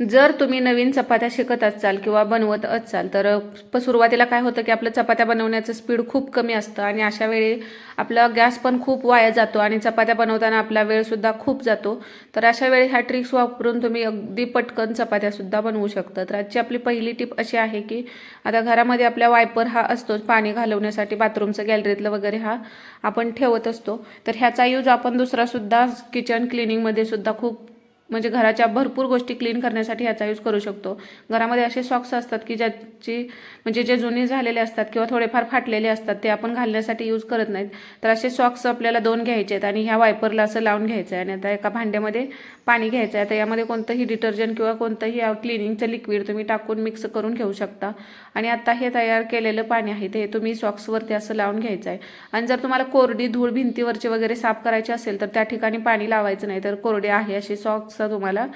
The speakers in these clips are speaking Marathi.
जर तुम्ही नवीन चपात्या शिकत असाल किंवा बनवत असाल तर प- सुरुवातीला काय होतं की आपलं चपात्या बनवण्याचं स्पीड खूप कमी असतं आणि अशा वेळी आपला गॅस पण खूप वाया जातो आणि चपात्या बनवताना आपला वेळसुद्धा खूप जातो. तर अशा वेळी ह्या ट्रिक्स वापरून तुम्ही अगदी पटकन चपात्यासुद्धा बनवू शकता. तर आजची आपली पहिली टिप अशी आहे की आता घरामध्ये आपल्या वायपर हा असतोच पाणी घालवण्यासाठी बाथरूमचं गॅलरीतलं वगैरे हा आपण ठेवत असतो. तर ह्याचा यूज आपण दुसरासुद्धा किचन क्लिनिंगमध्ये सुद्धा खूप म्हणजे घराच्या भरपूर गोष्टी क्लीन करण्यासाठी ह्याचा यूज करू शकतो. घरामध्ये असे सॉक्स असतात की ज्याची म्हणजे जे जुने झालेले असतात किंवा थोडेफार फाटलेले असतात ते आपण घालण्यासाठी यूज करत नाहीत. तर असे सॉक्स आपल्याला दोन घ्यायचे आहेत आणि ह्या वायपरला असं लावून घ्यायचं आहे आणि आता एका भांड्यामध्ये पाणी घ्यायचं आहे आता यामध्ये कोणतंही डिटर्जंट किंवा कोणतंही क्लिनिंगचं लिक्विड तुम्ही टाकून मिक्स करून घेऊ शकता. आणि आता हे तयार केलेलं पाणी आहे ते तुम्ही सॉक्सवरती असं लावून घ्यायचं आहे आणि जर तुम्हाला कोरडी धूळ भिंतीवरचे वगैरे साफ करायचे असेल तर त्या ठिकाणी पाणी लावायचं नाही. तर कोरडे आहे असे सॉक्स तुम्हाला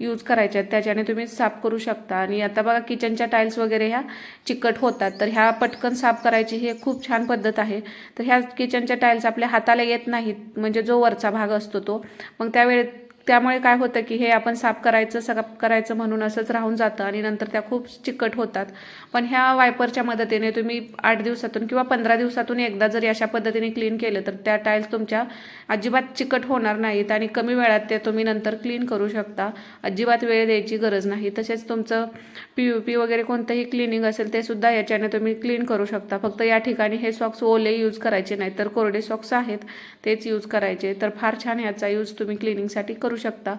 यूज करायच्या आहेत. त्याच्याने तुम्ही साफ करू शकता. आणि आता बघा किचनच्या टाईल्स वगैरे ह्या चिकट होतात. तर ह्या पटकन साफ करायची ही खूप छान पद्धत आहे. तर ह्या किचनच्या टाईल्स आपल्या हाताला येत नाहीत. म्हणजे जो वरचा भाग असतो तो. मग त्यावेळेत त्यामुळे काय होतं की हे आपण साफ करायचं साफ करायचं म्हणून असंच राहून जातं आणि नंतर त्या खूप चिकट होतात. पण ह्या वायपरच्या मदतीने तुम्ही आठ दिवसातून किंवा पंधरा दिवसातून एकदा जरी अशा पद्धतीने क्लीन केलं तर त्या टाईल्स तुमच्या अजिबात चिकट होणार नाहीत आणि कमी वेळात ते तुम्ही नंतर क्लीन करू शकता. अजिबात वेळ द्यायची गरज नाही. तसेच तुमचं पी यू पी वगैरे कोणतंही क्लिनिंग असेल ते सुद्धा याच्याने तुम्ही क्लीन करू शकता. फक्त या ठिकाणी हे सॉक्स ओले यूज करायचे नाही तर कोरडे सॉक्स आहेत तेच यूज करायचे. तर फार छान याचा यूज तुम्ही क्लिनिंगसाठी करू शकता.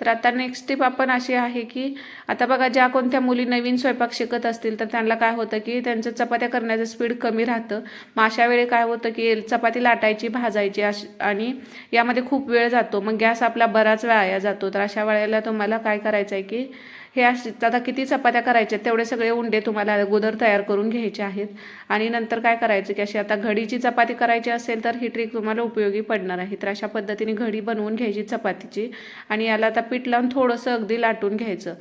तर आता नेक्स्ट टिप आपण अशी आहे की आता बघा ज्या कोणत्या मुली नवीन स्वयंपाक शिकत असतील तर त्यांना काय होतं की त्यांचं चपात्या करण्याचं स्पीड कमी राहतं. मग अशा वेळी काय होतं की चपाती लाटायची भाजायची आणि यामध्ये खूप वेळ जातो. मग गॅस आपला बराच वाया जातो. तर अशा वेळेला तुम्हाला काय करायचं आहे की हे अशी आता किती चपात्या करायच्या आहेत, तेवढे सगळे उंडे तुम्हाला अगोदर तयार करून घ्यायचे आहेत. आणि नंतर काय करायचं की अशी आता घडीची चपाती करायची असेल तर ही ट्रिक तुम्हाला उपयोगी पडणार आहे. तर अशा पद्धतीने घडी बनवून घ्यायची चपातीची आणि याला आता पीठ लावून थोडंसं अगदी लाटून घ्यायचं.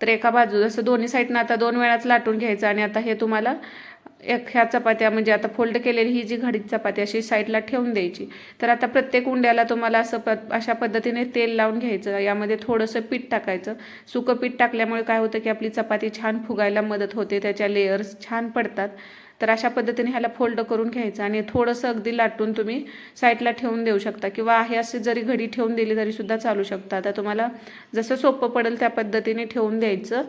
तर एका बाजू जसं दोन्ही साईडनं आता दोन वेळाच लाटून घ्यायचं आणि आता हे तुम्हाला एक ह्या चपात्या म्हणजे आता फोल्ड केलेली ही जी घडीत चपाती अशी साईडला ठेवून द्यायची. तर आता प्रत्येक उंड्याला तुम्हाला असं प अशा पद्धतीने तेल लावून घ्यायचं. यामध्ये थोडंसं पीठ टाकायचं. सुकं पीठ टाकल्यामुळे काय होतं की आपली चपाती छान फुगायला मदत होते त्याच्या लेयर्स छान पडतात. तर अशा पद्धतीने ह्याला फोल्ड करून घ्यायचं आणि थोडंसं अगदी लाटून तुम्ही साईडला ठेवून देऊ शकता किंवा आहे असे जरी घडी ठेवून दिली तरीसुद्धा चालू शकता. आता तुम्हाला जसं सोपं पडेल त्या पद्धतीने ठेवून द्यायचं.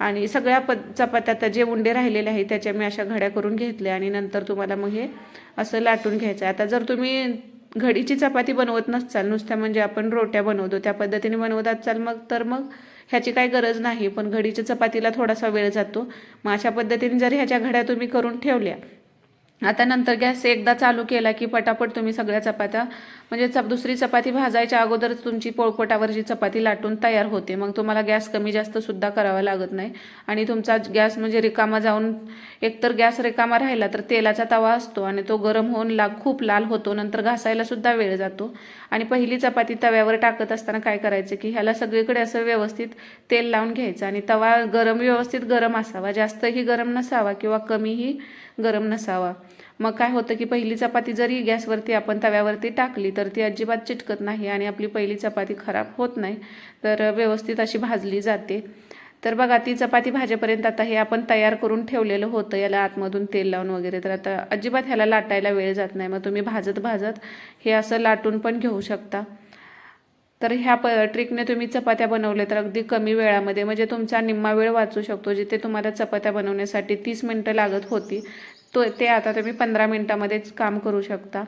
आणि सगळ्या प चपात्या आता जे उंडे राहिलेले आहेत त्याच्या मी अशा घड्या करून घेतल्या आणि नंतर तुम्हाला मग हे असं लाटून घ्यायचं आहे. आता जर तुम्ही घडीची चपाती बनवत नसचाल नुसत्या म्हणजे आपण रोट्या बनवतो त्या पद्धतीने बनवत असाल मग तर मग ह्याची काही गरज नाही. पण घडीच्या चपातीला थोडासा वेळ जातो. मग अशा पद्धतीने जर ह्याच्या घड्या तुम्ही करून ठेवल्या आता नंतर गॅस एकदा चालू केला की पटापट तुम्ही सगळ्या चपात्या म्हणजे चप दुसरी चपाती भाजायच्या अगोदरच तुमची पोळपटावरची चपाती लाटून तयार होते. मग तुम्हाला गॅस कमी जास्त सुद्धा करावा लागत नाही. आणि तुमचा गॅस म्हणजे रिकामा जाऊन एकतर गॅस रिकामा राहिला तर तेलाचा तवा असतो आणि तो गरम होऊन ला खूप लाल होतो. नंतर घासायला सुद्धा वेळ जातो. आणि पहिली चपाती तव्यावर टाकत असताना काय करायचं की ह्याला सगळीकडे असं व्यवस्थित तेल लावून घ्यायचं. आणि तवा गरम व्यवस्थित गरम असावा. जास्तही गरम नसावा किंवा कमीही गरम नसावा. मग काय होतं की पहिली चपाती जरी गॅसवरती आपण तव्यावरती टाकली तर ती अजिबात चिटकत नाही आणि आपली पहिली चपाती खराब होत नाही तर व्यवस्थित अशी भाजली जाते. तर बघा ती चपाती भाजेपर्यंत आता हे आपण तयार करून ठेवलेलं होतं याला आतमधून तेल लावून वगैरे. तर आता अजिबात ह्याला लाटायला वेळ जात नाही. मग तुम्ही भाजत भाजत हे असं लाटून पण घेऊ शकता. तर ह्या प ट्रिकने तुम्ही चपात्या बनवल्या तर अगदी कमी वेळामध्ये म्हणजे तुमचा निम्मा वेळ वाचू शकतो जिथे तुम्हाला चपात्या बनवण्यासाठी तीस मिनटं लागत होती तो ते आता तुम्ही पंधरा मिनटामध्येच काम करू शकता.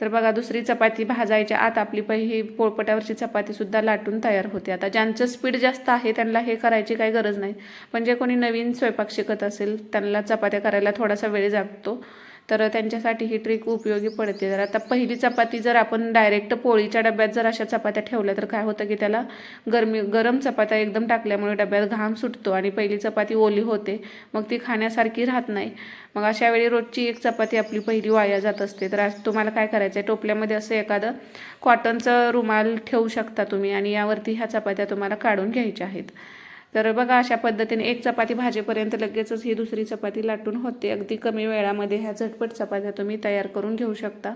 तर बघा दुसरी चपाती भाजायच्या आत आपली पहिली पोळपटावरची चपातीसुद्धा लाटून तयार होते. आता ज्यांचं स्पीड जास्त आहे त्यांना हे करायची काही गरज नाही. पण जे कोणी नवीन स्वयंपाक शिकत असेल त्यांना चपात्या करायला थोडासा वेळ जागतो. तर त्यांच्यासाठी ही ट्रिक उपयोगी पडते. जर आता पहिली चपाती जर आपण डायरेक्ट पोळीच्या डब्यात जर अशा चपात्या ठेवल्या तर काय होतं की त्याला गरमी गरम चपात्या एकदम टाकल्यामुळे डब्यात घाम सुटतो आणि पहिली चपाती ओली होते. मग ती खाण्यासारखी राहत नाही. मग अशा वेळी रोजची एक चपाती आपली पहिली वाया जात असते. तर आज तुम्हाला काय करायचं आहे टोपल्यामध्ये असं एखादं कॉटनचं रुमाल ठेवू शकता तुम्ही आणि यावरती ह्या चपात्या तुम्हाला काढून घ्यायच्या आहेत. तर बघा अशा पद्धतीने एक चपाती भाजेपर्यंत लगेचच ही दुसरी चपाती लाटून होते. अगदी कमी वेळामध्ये ह्या झटपट चपात्या तुम्ही तयार करून घेऊ शकता.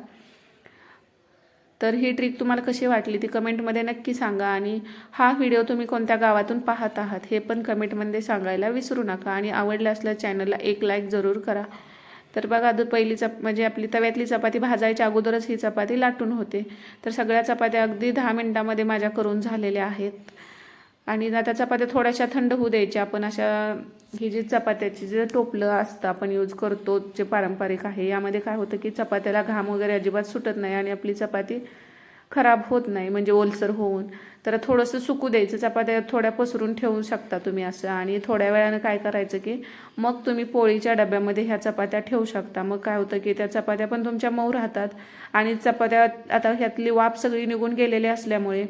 तर ही ट्रिक तुम्हाला कशी वाटली ती कमेंटमध्ये नक्की सांगा आणि हा व्हिडिओ तुम्ही कोणत्या गावातून पाहत आहात हे पण कमेंटमध्ये सांगायला विसरू नका आणि आवडलं असल्या चॅनलला एक लाईक जरूर करा. तर बघा दु पहिली चप म्हणजे आपली तव्यातली चपाती भाजायच्या अगोदरच ही चपाती लाटून होते. तर सगळ्या चपात्या अगदी दहा मिनटामध्ये माझ्या करून झालेल्या आहेत. आणि त्या चपात्या थोड्याशा थंड होऊ द्यायच्या. आपण अशा ही जी चपात्याची जे टोपलं असतं आपण यूज करतो जे पारंपरिक आहे यामध्ये काय होतं की चपात्याला घाम वगैरे अजिबात सुटत नाही आणि आपली चपाती खराब होत नाही म्हणजे ओलसर होऊन. तर थोडंसं सुकू द्यायचं. चपात्या थोड्या पसरून ठेवू शकता तुम्ही असं. आणि थोड्या वेळानं काय करायचं की मग तुम्ही पोळीच्या डब्यामध्ये ह्या चपात्या ठेवू शकता. मग काय होतं की त्या चपात्या पण तुमच्या मऊ राहतात. आणि चपात्या आता ह्यातली वाफ सगळी निघून गेलेली असल्यामुळे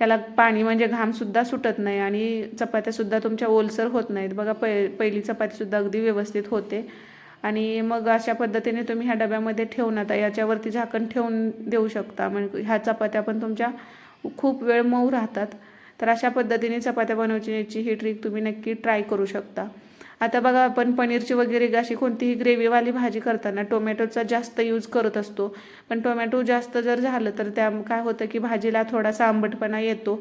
ह्याला पाणी म्हणजे घामसुद्धा सुटत नाही आणि चपात्यासुद्धा तुमच्या ओलसर होत नाहीत. बघा पै पहिली चपातीसुद्धा अगदी व्यवस्थित होते. आणि मग अशा पद्धतीने तुम्ही ह्या डब्यामध्ये ठेवून आता याच्यावरती झाकण ठेवून देऊ शकता. म्हणजे ह्या चपात्या पण तुमच्या खूप वेळ मऊ राहतात. तर अशा पद्धतीने चपात्या बनवण्याची ही ट्रिक तुम्ही नक्की ट्राय करू शकता. आता बघा आपण पनीरची वगैरे अशी कोणतीही ग्रेव्हीवाली भाजी करताना टोमॅटोचा जास्त यूज करत असतो. पण टोमॅटो जास्त जर झालं तर त्या काय होतं की भाजीला थोडासा आंबटपणा येतो.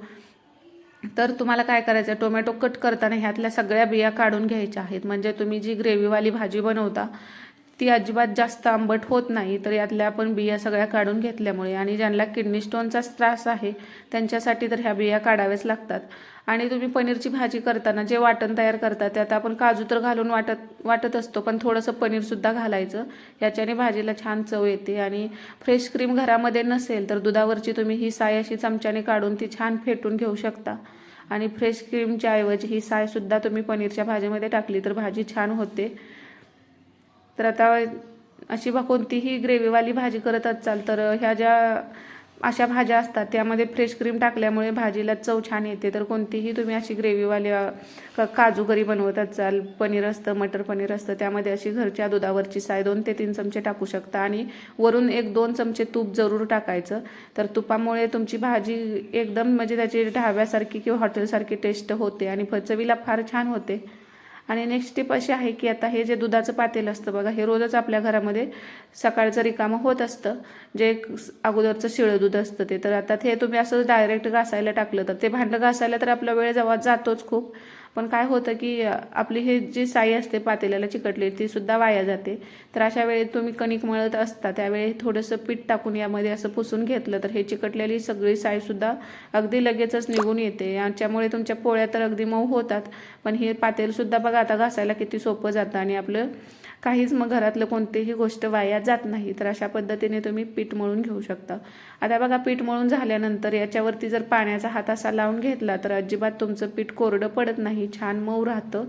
तर तुम्हाला काय करायचं आहे? टोमॅटो कट करताना ह्यातल्या सगळ्या बिया काढून घ्यायच्या आहेत. म्हणजे तुम्ही जी ग्रेव्हीवाली भाजी बनवता ती अजिबात जास्त आंबट होत नाही. तर यातल्या आपण बिया सगळ्या काढून घेतल्यामुळे आणि ज्यांना किडनी स्टोनचा त्रास आहे त्यांच्यासाठी तर ह्या बिया काढाव्याच लागतात. आणि तुम्ही पनीरची भाजी करताना जे वाटण तयार करता त्यात आपण काजू तर घालून वाटत वाटत असतो पण थोडंसं पनीरसुद्धा घालायचं. याच्याने भाजीला छान चव येते आणि फ्रेश क्रीम घरामध्ये नसेल तर दुधावरची तुम्ही ही साय अशी चमच्याने काढून ती छान फेटून घेऊ शकता. आणि फ्रेश क्रीमच्या ऐवजी ही सायसुद्धा तुम्ही पनीरच्या भाजीमध्ये टाकली तर भाजी छान होते. तर आता अशी बा कोणतीही ग्रेव्हीवाली भाजी करत असाल तर ह्या ज्या अशा भाज्या असतात. त्यामध्ये फ्रेश क्रीम टाकल्यामुळे भाजीला चव छान येते. तर कोणतीही तुम्ही अशी ग्रेव्हीवाली क काजू करी बनवत असाल पनीर असतं मटर पनीर असतं त्यामध्ये अशी घरच्या दुधावरची साय दोन ते तीन चमचे टाकू शकता. आणि वरून एक दोन चमचे तूप जरूर टाकायचं. तर तुपामुळे तुमची भाजी एकदम म्हणजे त्याची ढाब्यासारखी किंवा हॉटेलसारखी टेस्ट होते आणि चवीला फार छान होते. आणि नेक्स्ट टिप अशी आहे की आता हे जे दुधाचं पातेल असतं बघा हे रोजच आपल्या घरामध्ये सकाळचं रिकामं होत असतं. जे अगोदरचं शिळं दूध असतं ते. तर आता ते तुम्ही असं डायरेक्ट घासायला टाकलं तर ते भांडं घासायला तर आपला वेळ जेव्हा जातोच खूप. पण काय होतं की आपली हे जी साई असते पातेल्याला चिकटली ती सुद्धा वाया जाते. तर अशा वेळी तुम्ही कणिक मळत असता त्यावेळी थोडंसं पीठ टाकून यामध्ये असं पुसून घेतलं तर हे चिकटलेली सगळी साईसुद्धा अगदी लगेचच निघून येते. याच्यामुळे तुमच्या पोळ्या तर अगदी मऊ होतात पण हे पातेलसुद्धा बघा आता घासायला किती सोपं जातं आणि आपलं काहीच मग घरातलं कोणतीही गोष्ट वाया जात नाही. तर अशा पद्धतीने तुम्ही पीठ मळून घेऊ शकता. आता बघा पीठ मळून झाल्यानंतर याच्यावरती जर पाण्याचा हात असा लावून घेतला तर अजिबात तुमचं पीठ कोरडं पडत नाही छान मऊ राहतं.